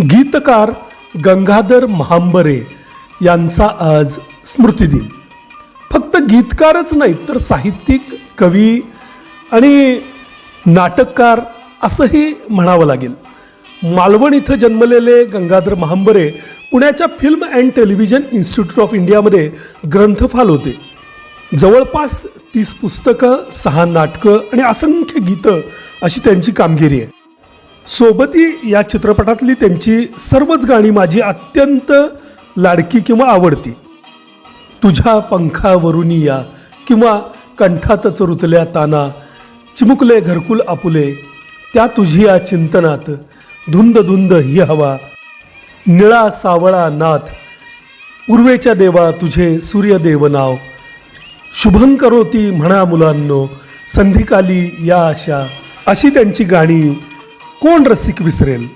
गीतकार गंगाधर महांबरे यांचा आज स्मृतिदिन. फक्त गीतकारच नाहीत तर साहित्यिक कवी आणि नाटककार असंही म्हणावं लागेल. मालवण इथं जन्मलेले गंगाधर महांबरे पुण्याच्या film and television institute of इंडियामध्ये ग्रंथपाल होते. जवळपास तीस पुस्तकं सहा नाटकं आणि असंख्य गीतं अशी त्यांची कामगिरी आहे. सोबती या चित्रपटातली त्यांची सर्वच गाणी माझी अत्यंत लाडकी किंवा आवडती. तुझ्या पंखावरून या किंवा कंठातच रुतल्या ताना चिमुकले घरकुल आपुले त्या तुझी या चिंतनात धुंद धुंद ही हवा. निळा सावळा नाथ पूर्वेच्या देवा तुझे सूर्यदेव नाव. शुभंकरोती म्हणा मुलांनो संधिकाली या आशा. अशी त्यांची गाणी कोण रसिक विसरेल?